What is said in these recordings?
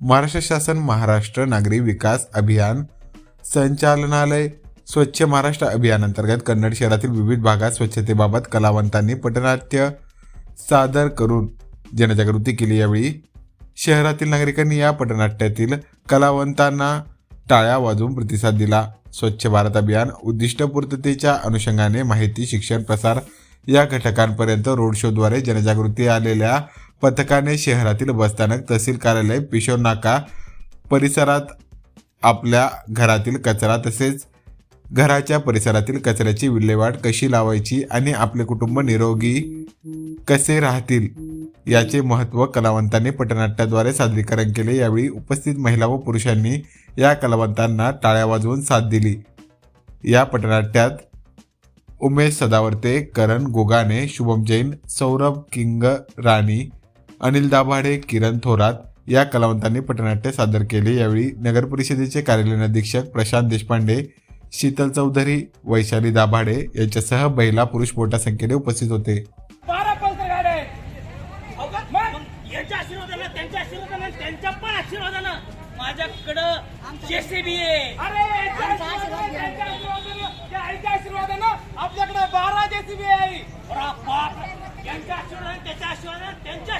महाराष्ट्र शासन महाराष्ट्र नागरी विकास अभियान संचालनालय स्वच्छ महाराष्ट्र अभियान अंतर्गत कन्नड शहरातील विविध भागात स्वच्छतेबाबत कलावंतांनी पटनाट्य सादर करून जनजागृती केली यावेळी शहरातील नागरिकांनी या पटनाट्यातील कलावंतांना टाळ्या वाजवून प्रतिसाद दिला. स्वच्छ भारत अभियान उद्दिष्टपूर्ततेच्या अनुषंगाने माहिती शिक्षण प्रसार या घटकांपर्यंत रोड शोद्वारे जनजागृती आलेल्या पथकाने शहरातील बसस्थानक तहसील कार्यालय पिशोर नाका परिसरात आपल्या घरातील कचरा तसेच घराच्या परिसरातील कचऱ्याची विल्हेवाट कशी लावायची आणि आपले कुटुंब निरोगी कसे राहतील याचे महत्त्व कलावंतांनी पटनाट्याद्वारे सादरीकरण केले. यावेळी उपस्थित महिला व पुरुषांनी या कलावंतांना टाळ्या वाजवून साथ दिली. या पटनाट्यात उमेश सदावर्ते करण गोगाने शुभम जैन सौरभ किंग राणी अनिल दाभाडे किरण थोरात या कलावंतांनी पटनाट्य सादर केले. यावेळी नगर परिषदेचे कार्यालयीन अधीक्षक प्रशांत देशपांडे शीतल चौधरी वैशाली दाभाडे यांच्यासह महिला पुरुष मोठ्या संख्येने उपस्थित होते. बारा पल्सर गाड्या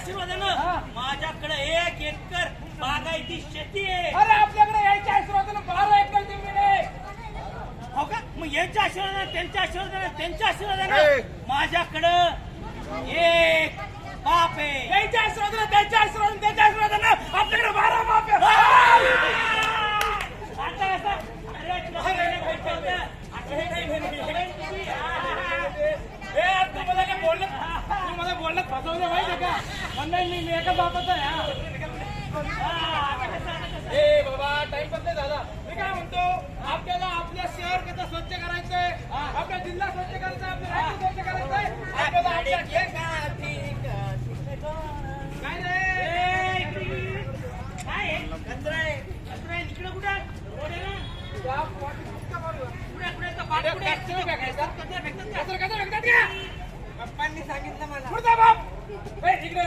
आशीर्वादानं माझ्याकडे एक एकर बागायती शेती आहे. अरे आपल्याकडे यायच्या आशीर्वादानं बारा एकर जमीन आहे. हो का? मग यांच्या आशीर्वादानं त्यांच्या आशीर्वादानं त्यांच्या आशीर्वादानं माझ्याकडं एक बाप आहे. यायच्या आशीर्वादानं त्यांच्या आशीर्वादानं त्यांच्या आशीर्वादानं आपल्याकडे बारा बाप आहे. आता असं अरे तुला पहिलं भेटलं होतं. आता नाही भेटलं. ए, तू मला काय बोललं तू मला बोललं फसवलं माहिती का? हा. ए बाबा टाइम पण नाही झाला मी काय म्हणतो आपल्याला आपल्या शहर कसं स्वच्छ करायचंय आपला जिल्हा स्वच्छ करायचा आपलं राज्य स्वच्छ करायचंय आपल्याला आपल्या काय रे काय? कचरा आहे. कचरा आहे. इकडं कुठं? रोड आहे ना? त्या पोटी कुठं मारू? पुढे, पुढे तो बाप इकडे